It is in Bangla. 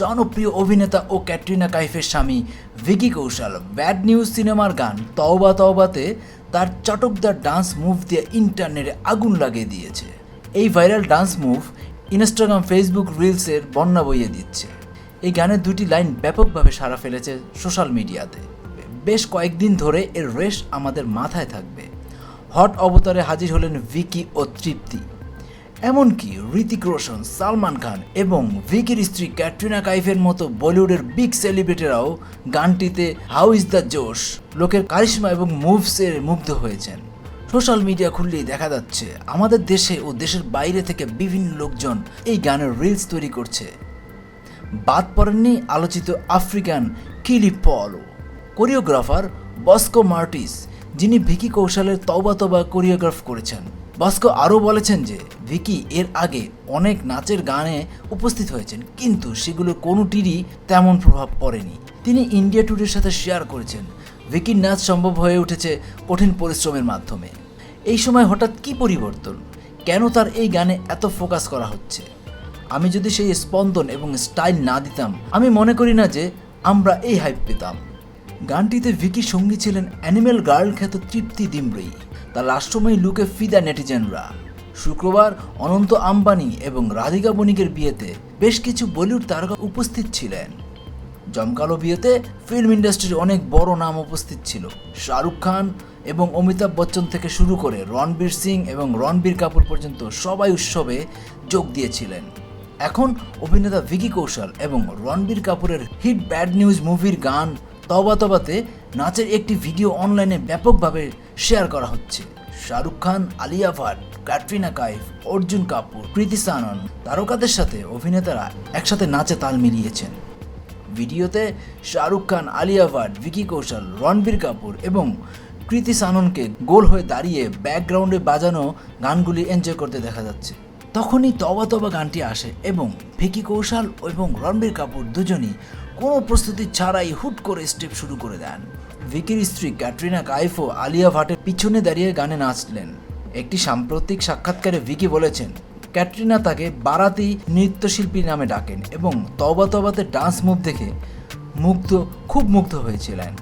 জনপ্রিয় অভিনেতা ও ক্যাটরিনা কাইফের স্বামী ভিকি কৌশল ব্যাড নিউজ সিনেমার গান তওবা তওবাতে তার চটকদার ডান্স মুভ দিয়ে ইন্টারনেটে আগুন লাগিয়ে দিয়েছে। এই viral dance move Instagram, Facebook রিলসের বন্যা বইয়ে দিচ্ছে। এই গানের দুটি লাইন ব্যাপকভাবে সাড়া ফেলেছে সোশ্যাল মিডিয়াতে। বেশ কয়েকদিন ধরে এর রেশ আমাদের মাথায় থাকবে। হট অবতারে হাজির হলেন ভিকি ও তৃপ্তি। এমনকি ঋতিক রোশন, সালমান খান এবং ভিকির স্ত্রী ক্যাটরিনা কাইফের মতো বলিউডের বিগ সেলিব্রিটিরাও গানটিতে হাউ ইজ দ্য জোশ লোকের কারিশমা এবং মুভসের মুগ্ধ হয়েছেন। সোশ্যাল মিডিয়া খুললেই দেখা যাচ্ছে, আমাদের দেশে ও দেশের বাইরে থেকে বিভিন্ন লোকজন এই গানের রিলস তৈরি করছে। বাদ পড়েননি আলোচিত আফ্রিকান কিলি পলো কোরিওগ্রাফার বস্কো মার্টিস, যিনি ভিকি কৌশলের তবা তবা কোরিওগ্রাফ করেছেন। বস্কো আরও বলেছেন যে, ভিকি এর আগে অনেক নাচের গানে উপস্থিত হয়েছেন, কিন্তু সেগুলো কোনোটিরই তেমন প্রভাব পড়েনি। তিনি ইন্ডিয়া টুডের সাথে শেয়ার করেছেন, ভিকির নাচ সম্ভব হয়ে উঠেছে কঠিন পরিশ্রমের মাধ্যমে। এই সময় হঠাৎ কি পরিবর্তন? কেন তার এই গানে এত ফোকাস করা হচ্ছে? আমি যদি সেই স্পন্দন এবং স্টাইল না দিতাম, আমি মনে করি না যে আমরা এই হাইপ পেতাম। গানটিতে ভিকি সঙ্গী ছিলেন অ্যানিমেল গার্ল খ্যাত তৃপ্তি দিমরি তার লাস্টময়ী লুকে ফিদা নেটিজেনরা। শুক্রবার অনন্ত আম্বানি এবং রাধিকা বণিকের বিয়েতে বেশ কিছু বলিউড তারকা উপস্থিত ছিলেন। জমকালো বিয়েতে ফিল্ম ইন্ডাস্ট্রির অনেক বড় নাম উপস্থিত ছিল। শাহরুখ খান এবং অমিতাভ বচ্চন থেকে শুরু করে রণবীর সিং এবং রণবীর কাপুর পর্যন্ত সবাই উৎসবে যোগ দিয়েছিলেন। এখন অভিনেতা ভিকি কৌশল এবং রণবীর কাপুরের হিট ব্যাড নিউজ মুভির গান তবা তবাতে নাচের একটি ভিডিও অনলাইনে ব্যাপকভাবে শেয়ার করা হচ্ছে। শাহরুখ খান, আলিয়া ভাট, ক্যাটরিনা কাইফ, অর্জুন কাপুর কৃতি সানন, তারকাদের সাথে অভিনেতারা একসাথে নাচে তাল মিলিয়েছেন। ভিডিওতে শাহরুখ খান, আলিয়া ভাট, ভিকি কৌশল, রণবীর কাপুর এবং কৃতি সাননকে গোল হয়ে দাঁড়িয়ে ব্যাকগ্রাউন্ডে বাজানো গানগুলি এনজয় করতে দেখা যাচ্ছে। তখনই তবা তবা গানটি আসে এবং ভিকি কৌশল এবং রণবীর কাপুর দুজনই কোনো প্রস্তুতি ছাড়াই হুট করে স্টেপ শুরু করে দেন। ভিকির স্ত্রী ক্যাটরিনা কাইফও আলিয়া ভাটের পিছনে দাঁড়িয়ে গানে নাচলেন। একটি সাম্প্রতিক সাক্ষাৎকারে ভিকি বলেছেন, ক্যাটরিনা তাকে বারাতি নৃত্যশিল্পী নামে ডাকেন এবং তবা তবাতে ডান্স মুভ দেখে মুগ্ধ, খুব মুগ্ধ হয়েছিলেন।